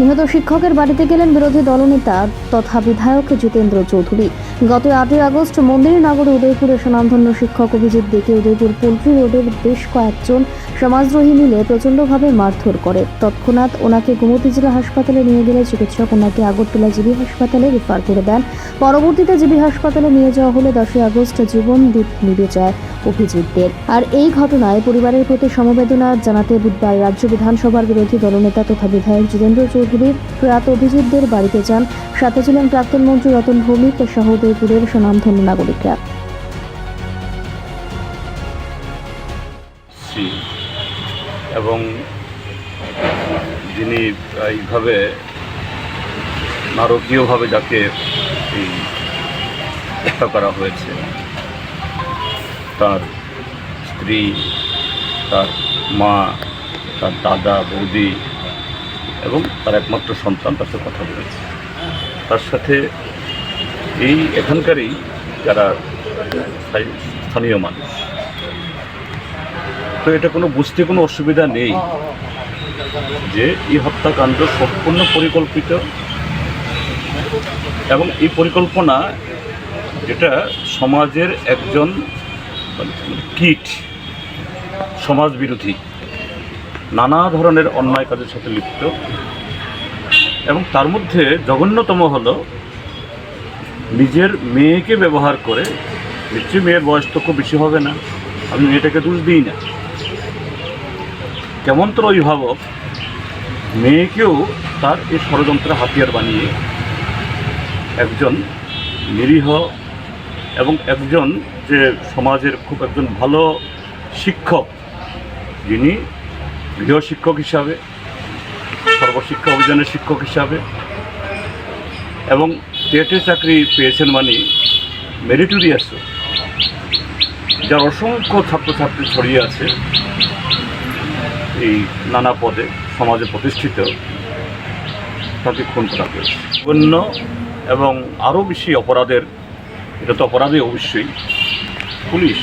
নিহত শিক্ষকের বাড়িতে গেলেন বিরোধী দলনেতা তথা বিধায়ক জিতেন্দ্র চৌধুরী। গত আটই আগস্ট মন্দির নগরে উদয়পুরে সুনামধন্য শিক্ষক অভিজিৎ দেখে উদয়পুর পোল্ট্রি রোডের বেশ কয়েকজন সমাজদ্রোহী মিলে প্রচণ্ডভাবে মারধর করে। তৎক্ষণাৎ ওনাকে গোমতী জেলা হাসপাতালে নিয়ে গেলে চিকিৎসক ওনাকে আগরতলা জিবি হাসপাতালে রেফার করে দেন। পরবর্তীতে জিবি হাসপাতালে নিয়ে যাওয়া হলে দশই আগস্ট জীবন দ্বীপ নিভে যায়। অভিজিৎদের আর এই ঘটনায় পরিবারের প্রতি সমবেদনা জানাতে বুধবার রাজ্য বিধানসভার বিরোধী দলনেতা তথা বিধায়ক জিতেন্দ্র চৌধুরী প্রয়াত অভিযুক্তদের বাড়িতে যান। সাথে ছিলেন প্রাক্তন মন্ত্রী রতন ভৌমিক সহ উদয়পুরের সুনামধন্য নাগরিকরা। এবং যিনি এইভাবে নারকীয়ভাবে যাকে হত্যা করা হয়েছে তার স্ত্রী, তার মা, তার দাদা, বৌদি এবং তার একমাত্র সন্তান তার সাথে কথা বলেছে। তার সাথে এই এখানকারই যারা স্থানীয় মানুষ, তো এটা কোনো বুঝতে কোনো অসুবিধা নেই যে এই হত্যাকাণ্ড সম্পূর্ণ পরিকল্পিত এবং এই পরিকল্পনা যেটা সমাজের একজন কীট সমাজ বিরোধী নানা ধরনের অন্যায় কাজের সাথে লিপ্ত এবং তার মধ্যে জঘন্যতম হলো নিজের মেয়েকে ব্যবহার করে, নিশ্চয়ই মেয়ের বয়স তো খুব বেশি হবে না, আমি মেয়েটাকে দোষ দিই না। কেমন তোর অভিভাবক মেয়েকেও তার এই ষড়যন্ত্রের হাতিয়ার বানিয়ে একজন নিরীহ এবং একজন যে সমাজের খুব একজন ভালো শিক্ষক, যিনি গৃহশিক্ষক হিসাবে, সর্বশিক্ষা অভিযানের শিক্ষক হিসাবে, এবং টেটে চাকরি পেয়েছেন মানে মেরিটোরিয়াস যার অসংখ্য ছাত্রছাত্রী ছড়িয়ে আছে এই নানা পদে সমাজে প্রতিষ্ঠিত, তাকে খুন করা হয়েছে। অন্য এবং আরও বেশি অপরাধের এটা তো অপরাধে অবশ্যই। পুলিশ।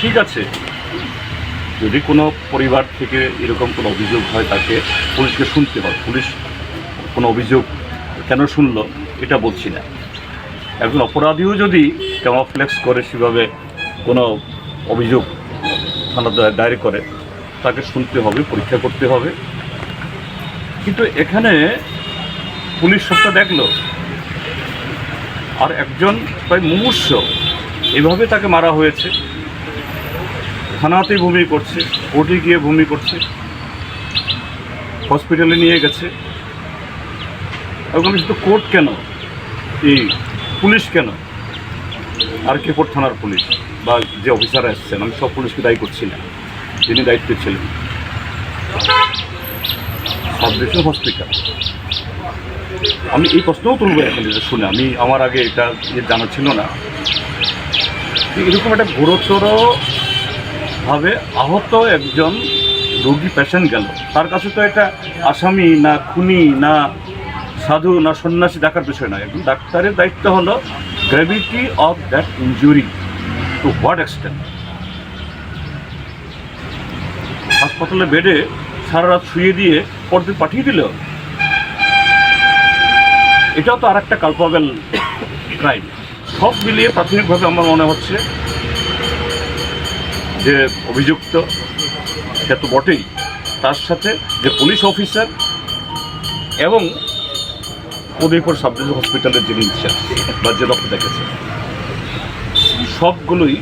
ঠিক আছে। যদি কোনো পরিবার থেকে এরকম কোনো অভিযোগ হয় তাকে পুলিশকে শুনতে হয় পুলিশ কোনো অভিযোগ কেন শুনলো এটা বলছি না। একজন অপরাধীও যদি ক্যামাফ্লেক্স করে সেভাবে কোনো অভিযোগ থানা ডায়েরি করে, তাকে শুনতে হবে, পরীক্ষা করতে হবে। কিন্তু এখানে পুলিশ সবটা দেখল। আর একজন প্রায় মুমূর্ষ। এভাবে তাকে মারা হয়েছে। থানাতেই ভূমি করছে, কোর্টে গিয়ে ভূমি করছে। হসপিটালে নিয়ে গেছে। ওখানে শুধু কোর্ট কেন? এই পুলিশ কেন? আর কেপুর থানার পুলিশ? বা যে অফিসার এসছেন, আমি সব পুলিশকে দায়ী করছি না। যিনি দায়িত্বে ছিলেন। Sub hospital. আমি এই প্রশ্নও তুলবো এখন শুনে। আমি আমার আগে এটা জানা ছিল না। এরকম একটা গুরুতর ভাবে আহত একজন রোগী পেশেন্ট গেল। তার কাছে তো এটা আসামি না খুনি না সাধু না সন্ন্যাসী দেখার বিষয় নয়। একজন ডাক্তারের দায়িত্ব হলো gravity of that injury to what extent হাসপাতালে বেডে সারা রাত শুয়ে দিয়ে পরদিন পাঠিয়ে দিল। এটাও তো আর একটা কালপাবেল ক্রাইম সব মিলিয়ে প্রাথমিকভাবে আমার মনে হচ্ছে যে অভিযুক্ত, সে তো বটেই, তার সাথে যে পুলিশ অফিসার এবং উদয়পুর সাবজেক্ট হসপিটালের যিনি ইনচার্জ বা যে ডক্টর দেখেছে, সবগুলোই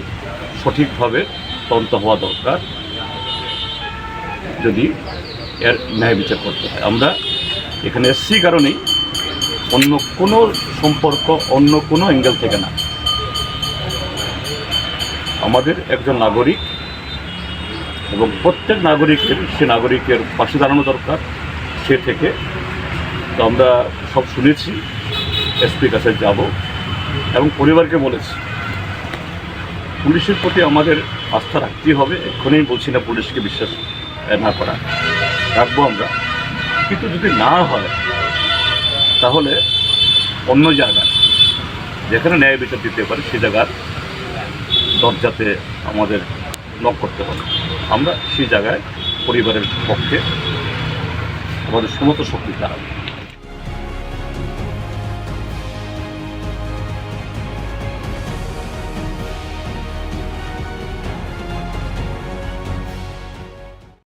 সঠিকভাবে তদন্ত হওয়া দরকার যদি এর ন্যায় বিচার করতে হয়। আমরা এখানে এসছি কারণেই অন্য কোনো সম্পর্ক, অন্য কোনো অ্যাঙ্গেল থেকে না। আমাদের একজন নাগরিক এবং প্রত্যেক নাগরিকের, সে নাগরিকের পাশে দাঁড়ানো দরকার, সে থেকে। তো আমরা সব শুনেছি এসপির কাছে যাব এবং পরিবারকে বলেছি, পুলিশের প্রতি আমাদের আস্থা রাখতেই হবে, এক্ষুনি বলছি না পুলিশকে বিশ্বাস না করা, রাখব আমরা। কিন্তু যদি না হয় তাহলে অন্য জায়গায় যেখানে ন্যায় বিচার দিতে পারে, সে জায়গার দরজাতে আমাদের নক করতে হবে। আমরা সেই জায়গায় পরিবারের পক্ষে আমাদের সমস্ত শক্তি তারা